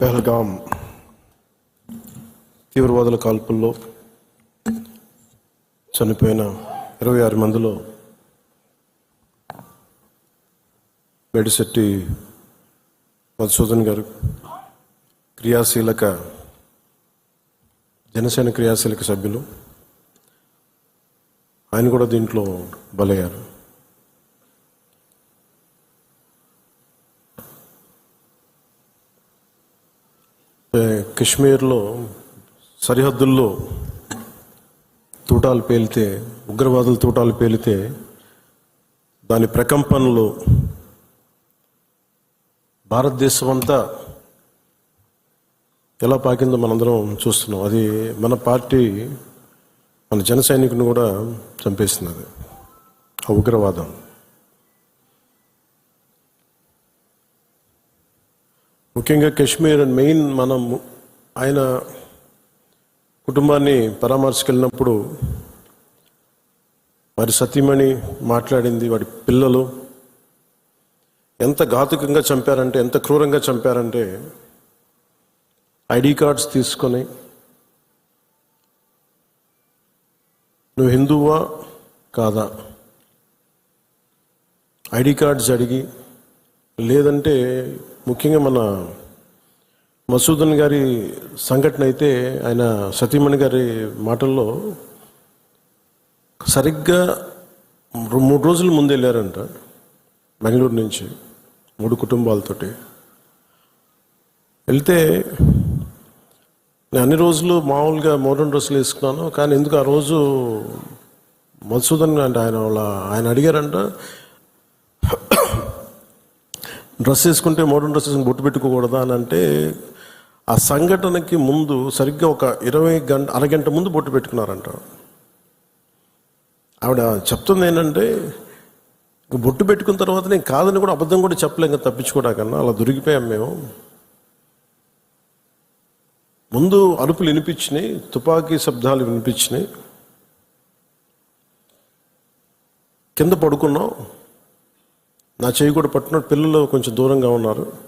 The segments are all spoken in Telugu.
పెహల్గాం తీవ్రవాదుల కాల్పుల్లో చనిపోయిన ఇరవై ఆరు మందిలో మెడిశెట్టి మధుసూదన్ గారు క్రియాశీలక జనసేన క్రియాశీలక సభ్యులు. ఆయన కూడా దీంట్లో బలయ్యారు ఏ, కశ్మీర్లో సరిహద్దుల్లో తూటాలు పేలితే ఉగ్రవాదుల తూటాలు పేలితే దాని ప్రకంపనలు భారతదేశం అంతా ఎలా పాకిందో మనందరం చూస్తున్నాం. అది మన పార్టీ మన జన సైనికుని కూడా చంపేస్తున్నది ఆ ఉగ్రవాదం. ముఖ్యంగా కాశ్మీర్ మెయిన్ మనం ఆయన కుటుంబాన్ని పరామర్శకెళ్ళినప్పుడు వారి సతీమణి మాట్లాడింది వాడి పిల్లలు ఎంత ఘాతుకంగా చంపారంటే ఎంత క్రూరంగా చంపారంటే ఐడి కార్డ్స్ తీసుకొని నువ్వు హిందువా కాదా? ఐడి కార్డ్స్ అడిగి లేదంటే ముఖ్యంగా మన మసూదన్ గారి సంఘటన అయితే ఆయన సతీమణి గారి మాటల్లో సరిగ్గా మూడు రోజుల ముందు వెళ్ళారంట బెంగళూరు నుంచి మూడు కుటుంబాలతోటి. వెళ్తే నేను అన్ని రోజులు మామూలుగా మోడర్న్ డ్రెస్సులు వేసుకున్నాను కానీ ఎందుకు ఆ రోజు మధుసూదన్ అంటే ఆయన వాళ్ళ ఆయన అడిగారంట డ్రెస్ వేసుకుంటే మోడర్న్ డ్రెస్ వేసుకుని బొట్టు పెట్టుకోకూడదా అని అంటే ఆ సంఘటనకి ముందు సరిగ్గా ఒక ఇరవై గంట అరగంట ముందు బొట్టు పెట్టుకున్నారంట. ఆవిడ చెప్తుంది ఏంటంటే బొట్టు పెట్టుకున్న తర్వాత నేను కాదని కూడా అబద్ధం కూడా చెప్పలేం కదా తప్పించుకోవడాకన్నా అలా దొరికిపోయాం మేము. ముందు అరుపులు వినిపించినాయి తుపాకీ శబ్దాలు వినిపించినాయి. కింద పడుకున్నాం. నా చేయి కూడా పట్టినట్టు పిల్లలు కొంచెం దూరంగా ఉన్నారు.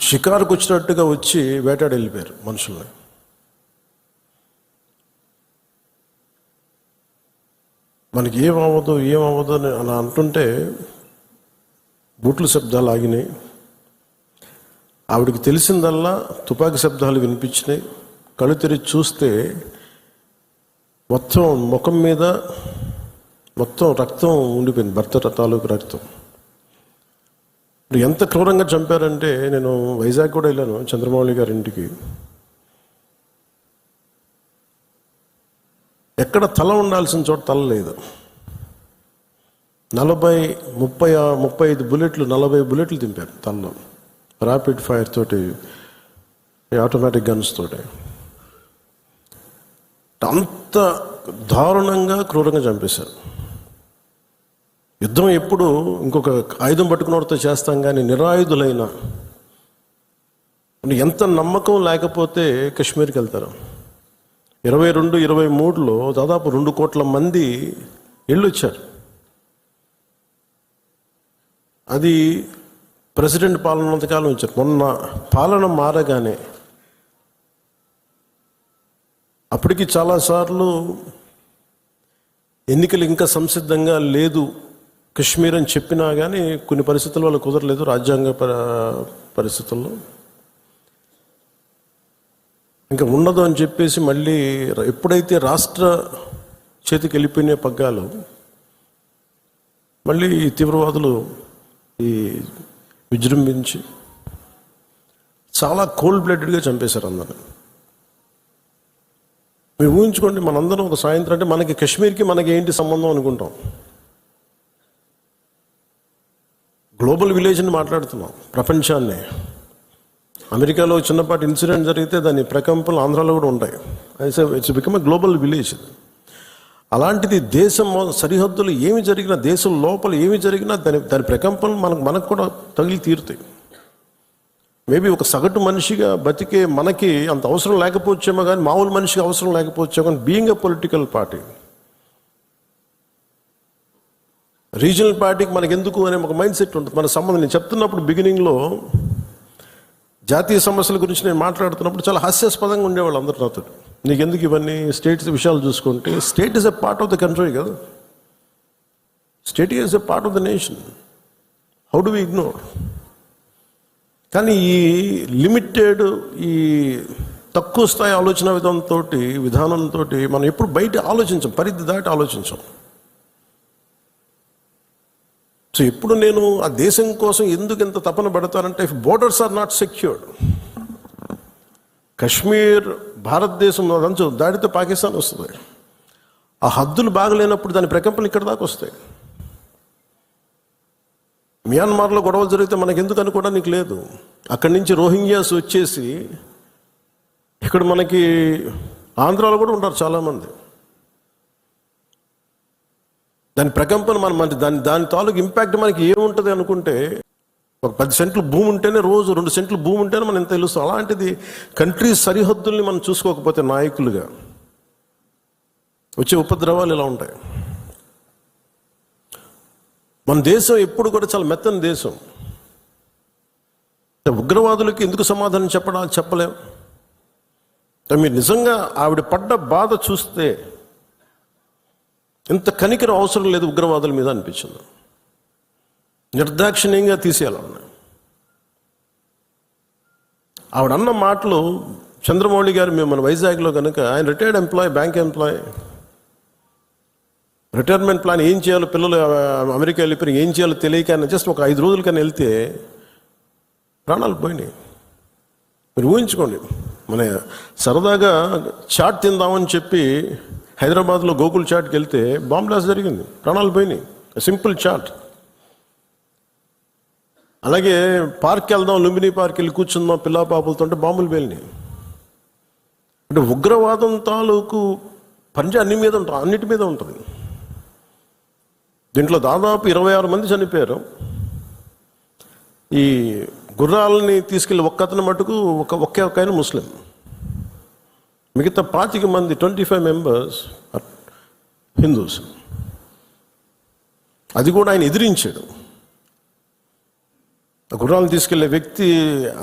షికారుకు వచ్చినట్టుగా వచ్చి వేటాడి వెళ్ళిపోయారు మనుషుల్ని మనకి ఏం ఏమవ్వదు ఏం అని అలా అంటుంటే బూట్ల శబ్దాలు ఆగినాయి. ఆవిడకి తెలిసిందల్లా తుపాకీ శబ్దాలు వినిపించినాయి. కళ్ళు తెరిచి చూస్తే మొత్తం ముఖం మీద మొత్తం రక్తం ఉండిపోయింది భర్త తాలూకు రక్తం. ఎంత క్రూరంగా చంపారంటే నేను వైజాగ్ కూడా వెళ్ళాను చంద్రమౌళి గారి ఇంటికి. ఎక్కడ తల ఉండాల్సిన చోట తల లేదు. నలభై ముప్పై ఆ- ముప్పై ఐదు బుల్లెట్లు నలభై బుల్లెట్లు దింపారు తలలో. ర్యాపిడ్ ఫైర్ తోటి ఆటోమేటిక్ గన్స్ తోటి. అంత దారుణంగా క్రూరంగా చంపేశారు. యుద్ధం ఎప్పుడు ఇంకొక ఆయుధం పట్టుకున్నవాడితో చేస్తాం కానీ నిరాయుధులైన ఎంత నమ్మకం లేకపోతే కాశ్మీర్కి వెళ్తారు. ఇరవై రెండు ఇరవై మూడులో దాదాపు రెండు కోట్ల మంది వెళ్ళొచ్చారు అది ప్రెసిడెంట్ పాలన ఉన్నంతకాలం ఇచ్చారు మొన్న పాలన మారగానే అప్పటికి చాలాసార్లు ఎన్నికలు ఇంకా సంసిద్ధంగా లేదు. కశ్మీర్ అని చెప్పినా కానీ కొన్ని పరిస్థితుల వల్ల కుదరలేదు రాజ్యాంగ పరిస్థితుల్లో. ఇంకా ఉండదు అని చెప్పేసి మళ్ళీ ఎప్పుడైతే రాష్ట్ర చేతికి వెళ్ళిపోయిన పగ్గాలు మళ్ళీ ఈ తీవ్రవాదులు ఈ విజృంభించి చాలా కోల్డ్ బ్లడెడ్గా చంపేశారు అందరు మీరు ఊహించుకోండి మనందరం ఒక సాయంత్రం అంటే మనకి కాశ్మీర్కి మనకి ఏంటి సంబంధం అనుకుంటాం. గ్లోబల్ విలేజ్ని మాట్లాడుతున్నాం ప్రపంచాన్ని. అమెరికాలో చిన్నపాటి ఇన్సిడెంట్ జరిగితే దాని ప్రకంపనలు ఆంధ్రాలో కూడా ఉంటాయి. It's become a global village అలాంటిది దేశం సరిహద్దులు ఏమి జరిగినా దేశం లోపల ఏమి జరిగినా దాని దాని ప్రకంపనలు మనకు మనకు కూడా తగిలి తీరుతాయి. మేబీ ఒక సగటు మనిషిగా బతికే మనకి అంత అవసరం లేకపోవచ్చేమో కానీ మామూలు మనిషికి అవసరం లేకపోవచ్చేమో కానీ being a political party regional పార్టీకి మనకి ఎందుకు అనే ఒక మైండ్ సెట్ ఉంటుంది. మన సంబంధం నేను చెప్తున్నప్పుడు బిగినింగ్లో జాతీయ సమస్యల గురించి నేను మాట్లాడుతున్నప్పుడు చాలా హాస్యాస్పదంగా ఉండేవాళ్ళు అందరు నాతో నీకు ఎందుకు ఇవన్నీ? స్టేట్స్ విషయాలు చూసుకుంటే state is a part of the country కదా. State is a part of the nation how do we ignore కానీ ఈ లిమిటెడ్ ఈ తక్కువ స్థాయి ఆలోచన విధానంతో విధానంతో మనం ఎప్పుడు బయట ఆలోచించాం పరిధి దాటి ఆలోచించాం. సో ఎప్పుడు నేను ఆ దేశం కోసం ఎందుకు ఇంత తపన పడతానంటే if borders are not secured Kashmir భారతదేశం రంచు దాడితే పాకిస్తాన్ వస్తుంది. ఆ హద్దులు బాగలేనప్పుడు దాని ప్రకంపనలు ఇక్కడ దాకా వస్తాయి. మియాన్మార్లో గొడవలు జరిగితే మనకి ఎందుకు అనుకోవడానికి లేదు. అక్కడి నుంచి రోహింగ్యాస్ వచ్చేసి ఇక్కడ మనకి ఆంధ్రాలో కూడా ఉంటారు చాలామంది. దాని ప్రకంపన మనం మన దాని దాని తాలూకు ఇంపాక్ట్ మనకి ఏముంటుంది అనుకుంటే ఒక పది సెంట్లు భూమి ఉంటేనే రోజు రెండు సెంట్లు భూమి ఉంటేనే మనం ఎంత తెలుస్తాం అలాంటిది కంట్రీ సరిహద్దుల్ని మనం చూసుకోకపోతే నాయకులుగా వచ్చే ఉపద్రవాలు ఇలా ఉంటాయి. మన దేశం ఎప్పుడు కూడా చాలా మెత్తని దేశం. ఉగ్రవాదులకి ఎందుకు సమాధానం చెప్పడా చెప్పలేం? మీరు నిజంగా ఆవిడ పడ్డ బాధ చూస్తే ఇంత కనికరం అవసరం లేదు ఉగ్రవాదుల మీద అనిపించింది. నిర్దాక్షిణ్యంగా తీసేయాలన్న ఆవిడ అన్న మాటలు చంద్రమౌళి గారు మేము మన వైజాగ్లో కనుక ఆయన retired employee bank employee retirement plan ఏం చేయాలో పిల్లలు అమెరికా వెళ్ళిపోయి ఏం చేయాలో తెలియక అని జస్ట్ ఒక ఐదు రోజుల కన్నా వెళ్తే ప్రాణాలు పోయినాయి. మీరు ఊహించుకోండి మన సరదాగా చాట్ తిందామని చెప్పి హైదరాబాద్లో గోకుల్ చాట్కి వెళ్తే బాంబ్ బ్లాస్ట్ జరిగింది. ప్రాణాలు పోయినాయి. సింపుల్ చాట్ అలాగే పార్క్ వెళ్దాం లుంబిని పార్క్ వెళ్ళి కూర్చుందాం పిల్లా పాపలతో అంటే బాంబులు పేలినాయి. అంటే ఉగ్రవాదం తాలూకు పంజ అన్ని మీద ఉంటుంది అన్నిటి మీద ఉంటుంది. దీంట్లో దాదాపు ఇరవై ఆరు మంది చనిపోయారు. ఈ గుర్రాలని తీసుకెళ్ళి ఒక్కతను మటుకు ఒక ఒకే ఒక ఆయన ముస్లిం. మిగతా పాతిక మంది ట్వంటీ ఫైవ్ మెంబర్స్ హిందూస్ అది కూడా ఆయన ఎదిరించాడు. ఆ గుర్రాలను తీసుకెళ్ళే వ్యక్తి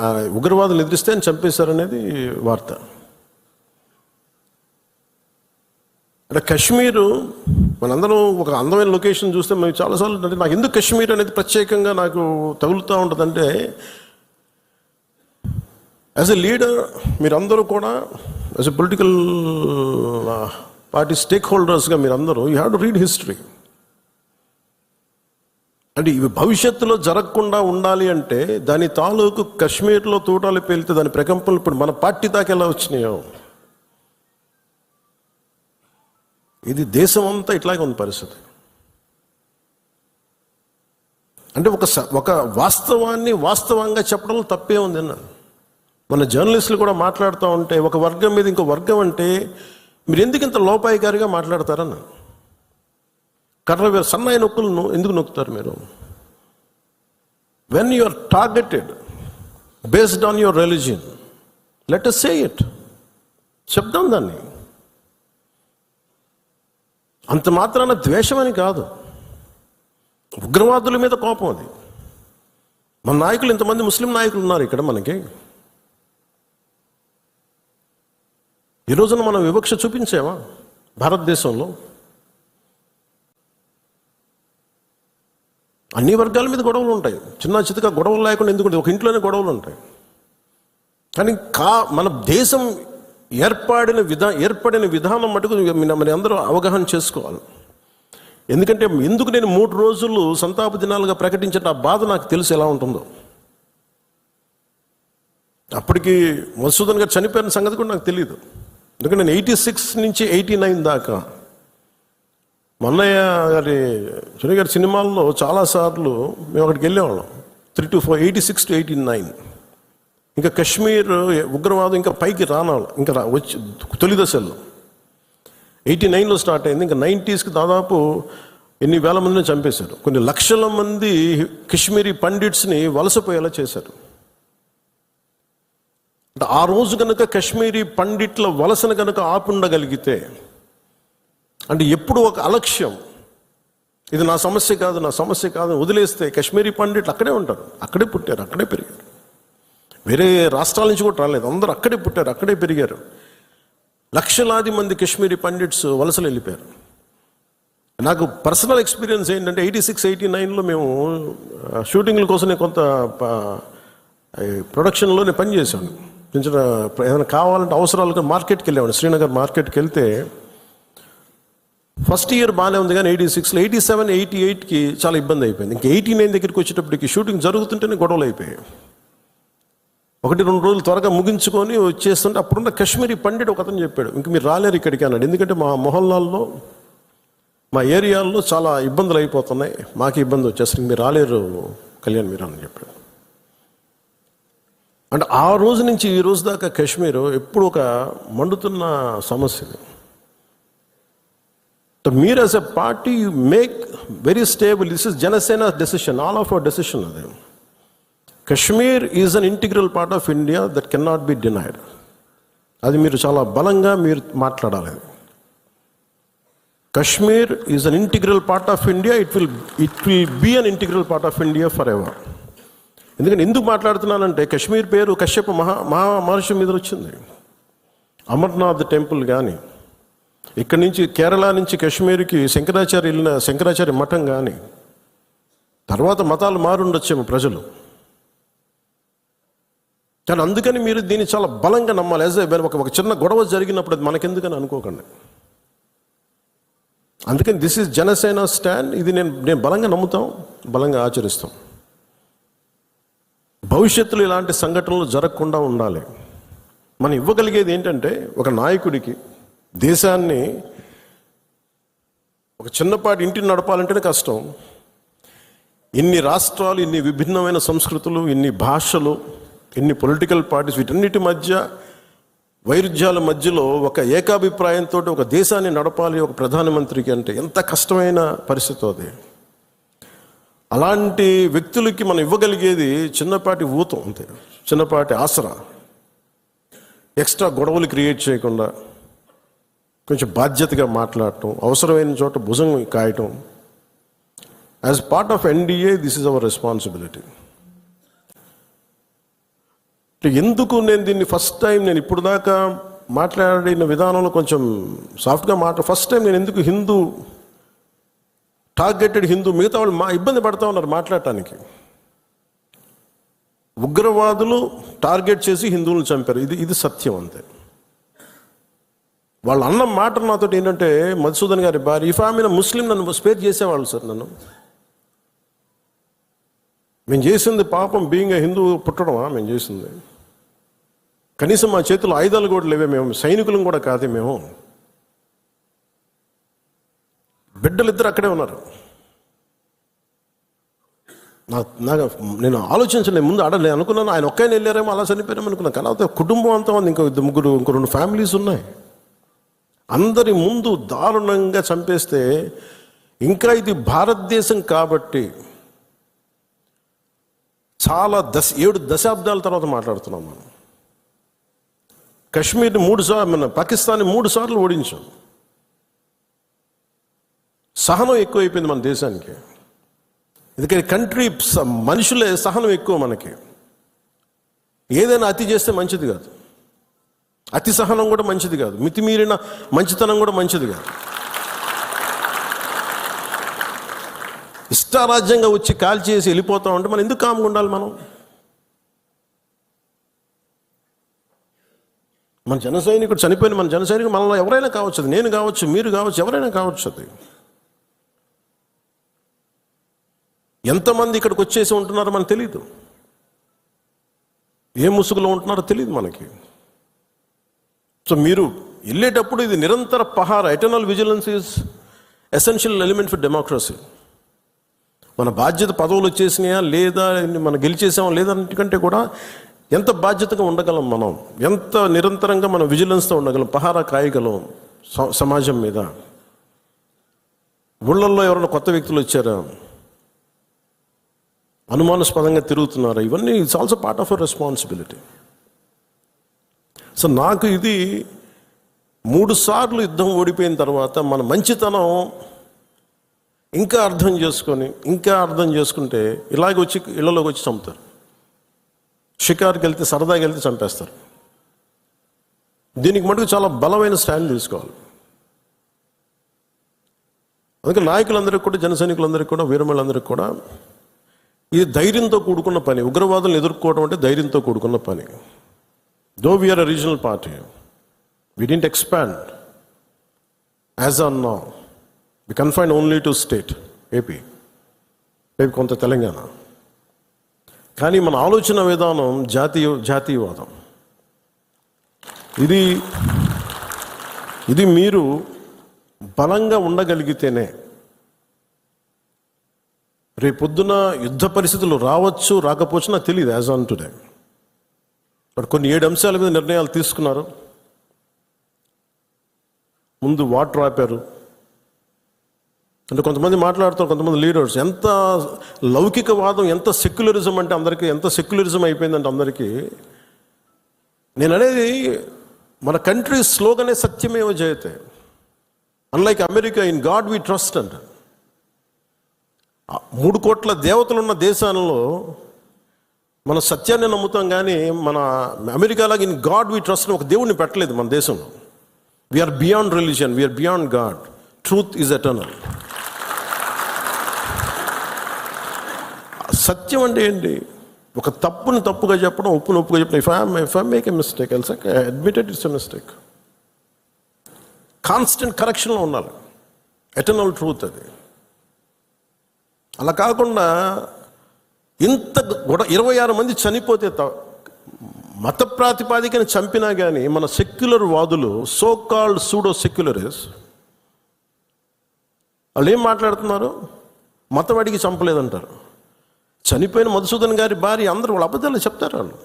ఆ ఉగ్రవాదులు ఎదిరిస్తే ఆయన చంపేశారనేది వార్త. అంటే కాశ్మీరు మనందరం ఒక అందమైన లొకేషన్ చూస్తే మేము చాలాసార్లు అంటే నాకు ఎందుకు కశ్మీర్ అనేది ప్రత్యేకంగా నాకు తగులుతూ ఉంటుందంటే యాజ్ ఎ లీడర్ మీరందరూ కూడా యాజ్ ఎ పొలిటికల్ పార్టీ స్టేక్ హోల్డర్స్గా మీరందరూ you have to read history అంటే ఇవి భవిష్యత్తులో జరగకుండా ఉండాలి అంటే దాని తాలూకు కాశ్మీర్లో తూటాలు పేలితే దాని ప్రకంపనలు ఇప్పుడు మన పార్టీ దాకా ఎలా వచ్చినాయో? ఇది దేశం అంతా ఇట్లాగే ఉంది పరిస్థితి. అంటే ఒక స- ఒక వాస్తవాన్ని వాస్తవంగా చెప్పడంలో తప్పే ఉంది అన్నాను మన జర్నలిస్టులు కూడా మాట్లాడుతూ ఉంటే ఒక వర్గం మీద ఇంకో వర్గం అంటే మీరు ఎందుకు ఇంత లోపాయికారిగా మాట్లాడతారన్న కర్ర సన్నాయి నొక్కులను ఎందుకు నొక్కుతారు మీరు? When you are targeted based on your religion let us say it చెప్దాం దాన్ని. అంత మాత్రాన ద్వేషమని కాదు. ఉగ్రవాదుల మీద కోపం అది. మన నాయకులు ఇంతమంది ముస్లిం నాయకులు ఉన్నారు ఇక్కడ మనకి. ఈ రోజున మనం వివక్ష చూపించామా? భారతదేశంలో అన్ని వర్గాల మీద గొడవలు ఉంటాయి. చిన్న చితక గొడవలు లేకుండా ఎందుకంటే ఒక ఇంట్లోనే గొడవలు ఉంటాయి. కానీ కా మన దేశం ఏర్పడిన విధా ఏర్పడిన విధానం మటుకు మన అందరూ అవగాహన చేసుకోవాలి. ఎందుకంటే ఎందుకు నేను మూడు రోజులు సంతాప దినాలుగా ప్రకటించిన ఆ బాధ నాకు తెలుసు ఎలా ఉంటుందో. అప్పటికి మధుసూదన్ గారు చనిపోయిన సంగతి కూడా నాకు తెలియదు ఎందుకంటే నేను ఎయిటీ సిక్స్ నుంచి ఎయిటీ నైన్ దాకా మల్లయ్య గారి చుని గారి సినిమాల్లో చాలాసార్లు మేము అక్కడికి వెళ్ళేవాళ్ళం. Three to four eighty six to eighty nine ఇంకా కశ్మీర్ ఉగ్రవాదం ఇంకా పైకి రానాలి ఇంకా రా వచ్చి తొలి దశల్లో. ఎయిటీ నైన్లో స్టార్ట్ అయింది ఇంకా నైంటీస్కి దాదాపు ఎన్ని వేల మందిని చంపేశారు. కొన్ని లక్షల మంది కశ్మీరీ పండిట్స్ని వలసపోయేలా చేశారు. ఆ రోజు కనుక కశ్మీరీ పండిట్ల వలసను కనుక ఆపుండగలిగితే అంటే ఎప్పుడు ఒక అలక్ష్యం ఇది నా సమస్య కాదు నా సమస్య కాదు వదిలేస్తే కశ్మీరీ పండిట్లు అక్కడే ఉంటారు అక్కడే పుట్టారు అక్కడే పెరిగారు. వేరే రాష్ట్రాల నుంచి కూడా రాలేదు అందరూ అక్కడే పుట్టారు అక్కడే పెరిగారు. లక్షలాది మంది కశ్మీరీ పండిట్స్ వలసలు వెళ్ళిపోయారు. నాకు పర్సనల్ ఎక్స్పీరియన్స్ ఏంటంటే ఎయిటీ సిక్స్ ఎయిటీ నైన్లో మేము షూటింగ్ల కోసం నేను కొంత ప్రొడక్షన్లో నేను పనిచేశాను. కొంచెం ఏదైనా కావాలంటే అవసరాలకు మార్కెట్కి వెళ్ళేవాడిని. శ్రీనగర్ మార్కెట్కి వెళ్తే ఫస్ట్ ఇయర్ బాగానే ఉంది కానీ ఎయిటీ సిక్స్లో ఎయిటీ సెవెన్ ఎయిటీ ఎయిట్కి చాలా ఇబ్బంది అయిపోయింది. ఇంకా ఎయిటీ నైన్ దగ్గరికి వచ్చేటప్పటికి షూటింగ్ జరుగుతుంటేనే గొడవలు అయిపోయాయి. ఒకటి రెండు రోజులు త్వరగా ముగించుకొని వచ్చేస్తుంటే అప్పుడున్న కశ్మీరీ పండిట్ ఒక అతను చెప్పాడు. ఇంక మీరు రాలేరు ఇక్కడికి అన్నాడు. ఎందుకంటే మా మొహల్లాల్లో మా ఏరియాల్లో చాలా ఇబ్బందులు అయిపోతున్నాయి. మాకు ఇబ్బంది వచ్చేసరికి మీరు రాలేరు కళ్యాణ్ మీరు అని చెప్పాడు. అంటే ఆ రోజు నుంచి ఈ రోజు దాకా కాశ్మీర్ ఎప్పుడు ఒక మండుతున్న సమస్య మీరు as a party you make very stable this is Janasena decision all of our decision అది Kashmir is an integral part of India that can not be denied అది మీరు చాలా బలంగా మీరు మాట్లాడాలి. Kashmir is an integral part of India it will it will be an integral part of India forever ఎందుకంటే ఎందుకు మాట్లాడుతున్నానంటే కశ్మీర్ పేరు కశ్యప మహా మహా మహర్షి మీద వచ్చింది. అమర్నాథ్ టెంపుల్ కానీ ఇక్కడి నుంచి కేరళ నుంచి కాశ్మీర్కి శంకరాచార్య వెళ్ళిన శంకరాచార్య మఠం కానీ తర్వాత మతాలు మారుండొచ్చేమో ప్రజలు. కానీ అందుకని మీరు దీన్ని చాలా బలంగా నమ్మాలి. యాజ్ ఒక ఒక చిన్న గొడవ జరిగినప్పుడు అది మనకెందుకని అనుకోకండి. అందుకని దిస్ ఇస్ జనసేన స్టాండ్ ఇది నేను నేను బలంగా నమ్ముతాం బలంగా ఆచరిస్తాం. భవిష్యత్తులో ఇలాంటి సంఘటనలు జరగకుండా ఉండాలి. మనం ఇవ్వగలిగేది ఏంటంటే ఒక నాయకుడికి దేశాన్ని ఒక చిన్నపాటి ఇంటిని నడపాలంటేనే కష్టం. ఇన్ని రాష్ట్రాలు ఇన్ని విభిన్నమైన సంస్కృతులు ఇన్ని భాషలు ఇన్ని పొలిటికల్ పార్టీస్ వీటన్నిటి మధ్య వైరుధ్యాల మధ్యలో ఒక ఏకాభిప్రాయంతో ఒక దేశాన్ని నడపాలి ఒక ప్రధానమంత్రికి అంటే ఎంత కష్టమైన పరిస్థితి అది. అలాంటి వ్యక్తులకి మనం ఇవ్వగలిగేది చిన్నపాటి ఊతం అంతే. చిన్నపాటి ఆసరా. ఎక్స్ట్రా గొడవలు క్రియేట్ చేయకుండా కొంచెం బాధ్యతగా మాట్లాడటం అవసరమైన చోట భుజం కాయటం. As part of NDA this is our responsibility ఎందుకు నేను దీన్ని ఫస్ట్ టైం నేను ఇప్పుడు దాకా మాట్లాడిన విధానంలో కొంచెం సాఫ్ట్గా మాట ఫస్ట్ టైం నేను ఎందుకు హిందూ టార్గెటెడ్ హిందూ మిగతా వాళ్ళు మా ఇబ్బంది పడతా ఉన్నారు మాట్లాడటానికి. ఉగ్రవాదులు టార్గెట్ చేసి హిందువులను చంపారు. ఇది ఇది సత్యం అంతే. వాళ్ళు అన్న మాట నాతో ఏంటంటే మధుసూదన్ గారి భార్య ఇఫ్ ఆమె ముస్లిం నన్ను స్పేర్ చేసేవాళ్ళు సార్ నన్ను. మేము చేసింది పాపం బీయింగ్ హిందూ పుట్టడమా? మేము చేసింది. కనీసం మా చేతిలో ఆయుధాలు కూడా లేవే మేము. సైనికులం కూడా కాదే మేము. బిడ్డలు ఇద్దరు అక్కడే ఉన్నారు. నా నాకు నేను ఆలోచించలేదు ముందు ఆడలే అనుకున్నాను ఆయన ఒక్కైనా వెళ్ళారేమో అలా చనిపోయారేమో అనుకున్నాను. కానీ అయితే కుటుంబం అంతా ఉంది. ఇంకో ఇద్దరు ముగ్గురు ఇంకో రెండు ఫ్యామిలీస్ ఉన్నాయి. అందరి ముందు దారుణంగా చంపేస్తే ఇంకా ఇది భారతదేశం కాబట్టి చాలా దశ ఏడు దశాబ్దాల తర్వాత మాట్లాడుతున్నాం మనం. కశ్మీర్ని మూడు సార్లు మన పాకిస్తాన్ని మూడు సార్లు ఓడించాం. సహనం ఎక్కువైపోయింది మన దేశానికి. ఎందుకంటే కంట్రీ స- మనుషులే సహనం ఎక్కువ మనకి. ఏదైనా అతి చేస్తే మంచిది కాదు. అతి సహనం కూడా మంచిది కాదు. మితిమీరిన మంచితనం కూడా మంచిది కాదు. ఇష్టారాజ్యంగా వచ్చి కాల్ చేసి వెళ్ళిపోతాం అంటే మనం ఎందుకు కామ్గా ఉండాలి మనం? మన జన సైనికుడు చనిపోయిన మన జన సైనికుడు మనలో ఎవరైనా కావచ్చు. అది నేను కావచ్చు మీరు కావచ్చు ఎవరైనా కావచ్చు అది. ఎంతమంది ఇక్కడికి వచ్చేసి ఉంటున్నారో మనకు తెలియదు ఏ ముసుగులో ఉంటున్నారో తెలియదు మనకి. సో మీరు వెళ్ళేటప్పుడు ఇది నిరంతర పహార eternal vigilance is essential element for democracy మన బాధ్యత పదవులు వచ్చేసినాయా లేదా మనం గెలిచేసామా లేదా అన్నిటికంటే కూడా ఎంత బాధ్యతగా ఉండగలం మనం? ఎంత నిరంతరంగా మనం విజిలెన్స్తో ఉండగలం? పహారా కాయగలం స- సమాజం మీద. ఊళ్ళల్లో ఎవరైనా కొత్త వ్యక్తులు వచ్చారా? అనుమానాస్పదంగా తిరుగుతున్నారు. ఇవన్నీ it's also part of a responsibility so నాకు ఇది మూడు సార్లు యుద్ధం ఓడిపోయిన తర్వాత మన మంచితనం ఇంకా అర్థం చేసుకొని ఇంకా అర్థం చేసుకుంటే ఇలాగ వచ్చి ఇళ్ళలోకి వచ్చి చంపుతారు. షికార్కి వెళ్తే సరదాకి వెళ్తే చంపేస్తారు. దీనికి మటుకు చాలా బలమైన స్టాండ్ తీసుకోవాలి. అందుకే నాయకులందరికీ కూడా జన సైనికులందరికీ కూడా వీరమలందరికీ కూడా ఇది ధైర్యంతో కూడుకున్న పని. ఉగ్రవాదులను ఎదుర్కోవడం అంటే ధైర్యంతో కూడుకున్న పని. Though we're a regional party we didn't expand as on నా we confine only to state AP రేపు కొంత తెలంగాణ. కానీ మన ఆలోచన విధానం జాతీయ జాతీయవాదం. ఇది ఇది మీరు బలంగా ఉండగలిగితేనే రేపొద్దున యుద్ధ పరిస్థితులు రావచ్చు రాకపోవచ్చు నాకు తెలియదు యాజ్ ఆన్ టుడే బట్ కొన్ని ఏడు అంశాల మీద నిర్ణయాలు తీసుకున్నారు. ముందు వాటర్ ఆపారు. అంటే కొంతమంది మాట్లాడుతారు కొంతమంది లీడర్స్ ఎంత లౌకికవాదం ఎంత సెక్యులరిజం అంటే అందరికీ ఎంత సెక్యులరిజం అయిపోయిందంటే అందరికీ నేను అనేది మన కంట్రీ స్లోగనే సత్యమేవ జయతే. Unlike America in God we trust అంటే మూడు కోట్ల దేవతలు ఉన్న దేశాలలో మన సత్యాన్ని నమ్ముతాం కానీ మన అమెరికాలాగా ఇన్ గాడ్ వి ట్రస్ట్ ఒక దేవుడిని పెట్టలేదు మన దేశంలో. We're beyond religion we're beyond God truth is eternal సత్యం అంటే ఏంటి? ఒక తప్పుని తప్పుగా చెప్పడం ఉప్పుని ఒప్పుగా చెప్పడం. If I if I make a mistake else admitted it's a mistake constant కరెక్షన్లో ఉండాలి. ఎటర్నల్ ట్రూత్ అది. అలా కాకుండా ఇంత గొడ ఇరవై ఆరు మంది చనిపోతే మత ప్రాతిపాదికన చంపినా కానీ మన సెక్యులర్ వాదులు సో కాల్డ్ సూడో సెక్యులరిస్ వాళ్ళు ఏం మాట్లాడుతున్నారు? మతం అడిగి చంపలేదంటారు. చనిపోయిన మధుసూదన్ గారి భార్య అందరూ వాళ్ళ అబద్ధాలు చెప్తారు వాళ్ళు.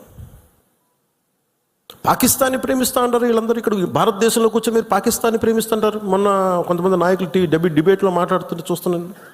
పాకిస్తాన్ని ప్రేమిస్తా అంటారు వీళ్ళందరూ ఇక్కడ. భారతదేశంలో కూర్చొని మీరు పాకిస్తాన్ని ప్రేమిస్తుంటారు మొన్న కొంతమంది నాయకులు టీ డెబి డిబేట్లో మాట్లాడుతుంటే చూస్తున్నాను.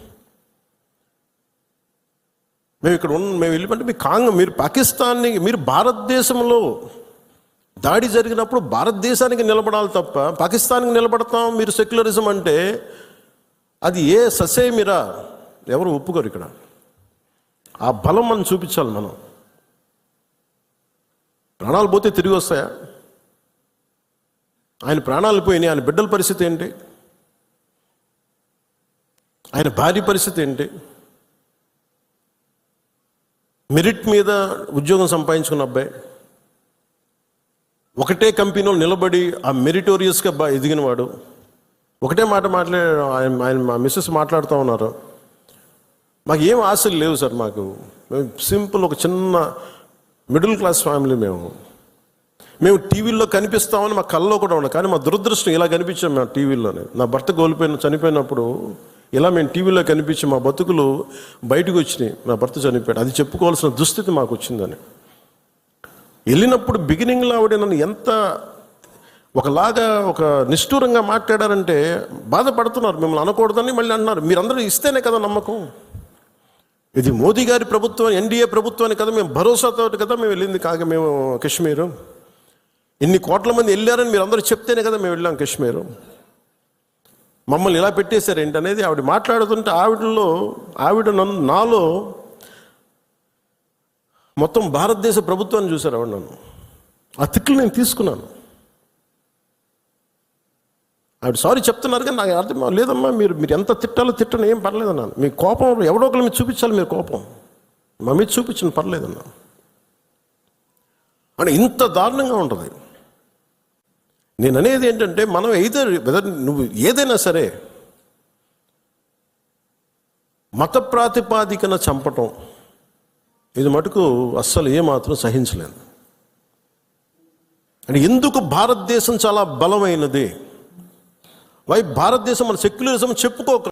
మేము ఇక్కడ ఉన్న మేము వెళ్ళిపోతే మీ కాంగ్ మీరు పాకిస్తాన్ని మీరు భారతదేశంలో దాడి జరిగినప్పుడు భారతదేశానికి నిలబడాలి తప్ప పాకిస్తాన్కి నిలబడతాం మీరు సెక్యులరిజం అంటే అది ఏ ససే మీరా ఎవరు ఒప్పుకోరు ఇక్కడ. ఆ బలం మనం చూపించాలి మనం. ప్రాణాలు పోతే తిరిగి వస్తాయా? ఆయన ప్రాణాలు పోయినాయి. ఆయన బిడ్డల పరిస్థితి ఏంటి? ఆయన భార్య పరిస్థితి ఏంటి? మెరిట్ మీద ఉద్యోగం సంపాదించుకున్న అబ్బాయి ఒకటే కంపెనీలో నిలబడి ఆ మెరిటోరియస్గా బా ఎదిగినవాడు ఒకటే మాట మాట్లాడే ఆయన ఆయన మా మిస్సెస్ మాట్లాడుతూ ఉన్నారు. మాకు ఏం ఆశలు లేవు సార్ మాకు. మేము సింపుల్ ఒక చిన్న మిడిల్ క్లాస్ ఫ్యామిలీ మేము. మేము టీవీల్లో కనిపిస్తామని మా కల్లో కూడా ఉన్నాం కానీ మా దురదృష్టం ఇలా కనిపించాం మేము టీవీలోనే నా భర్త కోల్పోయిన చనిపోయినప్పుడు ఇలా మేము టీవీలో కనిపించి మా బతుకులు బయటకు వచ్చినాయి. నా భర్త చనిపోయాడు. అది చెప్పుకోవాల్సిన దుస్థితి మాకు వచ్చిందని. వెళ్ళినప్పుడు బిగినింగ్లో ఆవిడ నన్ను ఎంత ఒకలాగా ఒక నిష్ఠూరంగా మాట్లాడారంటే బాధపడుతున్నారు. మిమ్మల్ని అనకూడదని మళ్ళీ అన్నారు మీరందరూ ఇస్తేనే కదా నమ్మకం. ఇది మోదీ గారి ప్రభుత్వం ఎన్డీఏ ప్రభుత్వాన్ని కదా మేము భరోసాతో కదా మేము వెళ్ళింది కాక మేము కాశ్మీరు. ఇన్ని కోట్ల మంది వెళ్ళారని మీరు అందరూ చెప్తేనే కదా మేము వెళ్ళాం కాశ్మీరు. మమ్మల్ని ఇలా పెట్టేశారు అనేది ఆవిడ మాట్లాడుతుంటే ఆవిడలో ఆవిడ నన్ను నాలో మొత్తం భారతదేశ ప్రభుత్వాన్ని చూశారు ఆవిడ నన్ను. ఆ తిట్లు నేను తీసుకున్నాను. ఆవిడ సారీ చెప్తున్నారు కానీ నాకు అర్థం లేదమ్మా మీరు మీరు ఎంత తిట్టాలో తిట్టను ఏం పర్లేదన్నాను మీ కోపం ఎవడో ఒకరి మీద చూపించాలి మీరు కోపం. మా మీద చూపించిన పర్లేదన్నా అంటే ఇంత దారుణంగా ఉంటుంది. నేను అనేది ఏంటంటే మనం ఏదో వెదర్ నువ్వు ఏదైనా సరే మత ప్రాతిపాదికన చంపటం ఇది మటుకు అస్సలు ఏమాత్రం సహించలేదు అంటే ఎందుకు భారతదేశం చాలా బలమైనది? వై భారతదేశం మన సెక్యులరిజం చెప్పుకోక